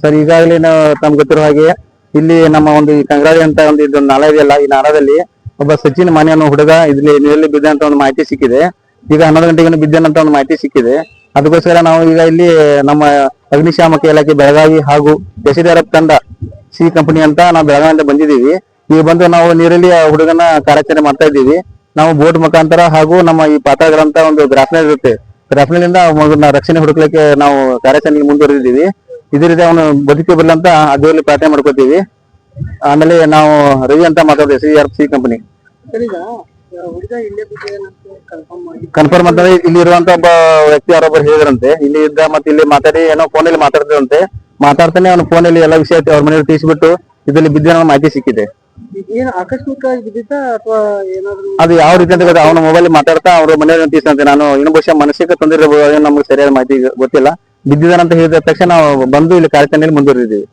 Sir, ಈಗಾಗಲೇ ನಾವು ತಮ್ಗೆ ಗೊತ್ತಿರೋ ಹಾಗೆ ಇಲ್ಲಿ ನಮ್ಮ ಒಂದು ಈ ಅಂತ ಒಂದು ಇದೊಂದು ನಾಲ ಇದೆಯಲ್ಲ ಈ ನಾಲದಲ್ಲಿ ಒಬ್ಬ ಸಚಿನ್ ಮನೆ ಅನ್ನೋ ಹುಡುಗ ಇಲ್ಲಿ ನೀರಲ್ಲಿ ಬಿದ್ದ ಅಂತ ಒಂದು ಮಾಹಿತಿ ಸಿಕ್ಕಿದೆ. ಈಗ ಹನ್ನೊಂದು ಗಂಟೆಗೆ ಬಿದ್ದೇನಂತ ಒಂದು ಮಾಹಿತಿ ಸಿಕ್ಕಿದೆ. ಅದಕ್ಕೋಸ್ಕರ ನಾವು ಈಗ ಇಲ್ಲಿ ನಮ್ಮ ಅಗ್ನಿಶಾಮಕ ಇಲಾಖೆ ಬೆಳಗಾವಿ ಹಾಗೂ ಎಸ್ಡಿಆರ್ಎಫ್ ತಂಡ ಸಿ ಕಂಪನಿ ಅಂತ ನಾವು ಬೆಳಗಾವಿಯಿಂದ ಬಂದಿದ್ದೀವಿ. ಈಗ ಬಂದು ನಾವು ನೀರಲ್ಲಿ ಆ ಹುಡುಗನ ಕಾರ್ಯಾಚರಣೆ ಮಾಡ್ತಾ ಇದ್ದೀವಿ. ನಾವು ಬೋಟ್ ಮುಖಾಂತರ ಹಾಗೂ ನಮ್ಮ ಈ ಪಾತ್ರಗಳಂತ ಒಂದು ಗ್ರಾಫ್ನ ಇರುತ್ತೆ. ಗ್ರಾಫ್ನಲ್ಲಿಂದ ಮಗುನ ರಕ್ಷಣೆ ಹುಡುಕ್ಲಿಕ್ಕೆ ನಾವು ಕಾರ್ಯಾಚರಣೆಗೆ ಮುಂದುವರೆದಿದ್ದೀವಿ. ಇದೇ ರೀತಿ ಅವನು ಬದುಕಿ ಬರಲಿ ಅಂತ ಅದರಲ್ಲಿ ಪ್ರಾರ್ಥನೆ ಮಾಡ್ಕೋತೀವಿ. ಆಮೇಲೆ ನಾವು ರವಿ ಅಂತ ಮಾತಾಡ್ತೀವಿ C R C company confirm ಅಂತಂದ್ರೆ ಇಲ್ಲಿ ಇರುವಂತ ಒಬ್ಬ ವ್ಯಕ್ತಿ ಯಾರೊಬ್ಬರು ಹೇಳಿದ್ರಂತೆ. ಇಲ್ಲಿ ಇದ್ದ ಮತ್ತೆ ಇಲ್ಲಿ ಮಾತಾಡಿ ಏನೋ ಫೋನಲ್ಲಿ ಮಾತಾಡ್ತಿದ್ರಂತೆ. ಮಾತಾಡ್ತಾನೆ ಅವನು ಫೋನಲ್ಲಿ ಎಲ್ಲ ವಿಷಯ ಅವ್ರ ಮನೆಯವ್ರು ತಿಳಿಸ್ಬಿಟ್ಟು ಇದರಲ್ಲಿ ಬಿದ್ದ ಮಾಹಿತಿ ಸಿಕ್ಕಿದೆ. ಅಥವಾ ಅದು ಯಾವ ರೀತಿ ಅಂತ ಗೊತ್ತಾ? ಅವನ ಮೊಬೈಲ್ ಮಾತಾಡ್ತಾ ಅವ್ರ ಮನೆಯಲ್ಲಿ ತಿಳಿಸಂತೆ ನಾನು ಇನ್ನೊಂದು ಬಹುಶಃ ಮಾನಸಿಕ ತೊಂದರೆ ಇರಬಹುದು ನಮ್ಗೆ ಸರಿಯಾದ ಮಾಹಿತಿ ಗೊತ್ತಿಲ್ಲ. ಬಿದ್ದಿದ್ದಾನಂತ ಹೇಳಿದ ತಕ್ಷಣ ನಾವು ಬಂದು ಇಲ್ಲಿ ಕಾರ್ಯಾಚರಣೆಯಲ್ಲಿ ಮುಂದುವರಿದಿದ್ದೀವಿ.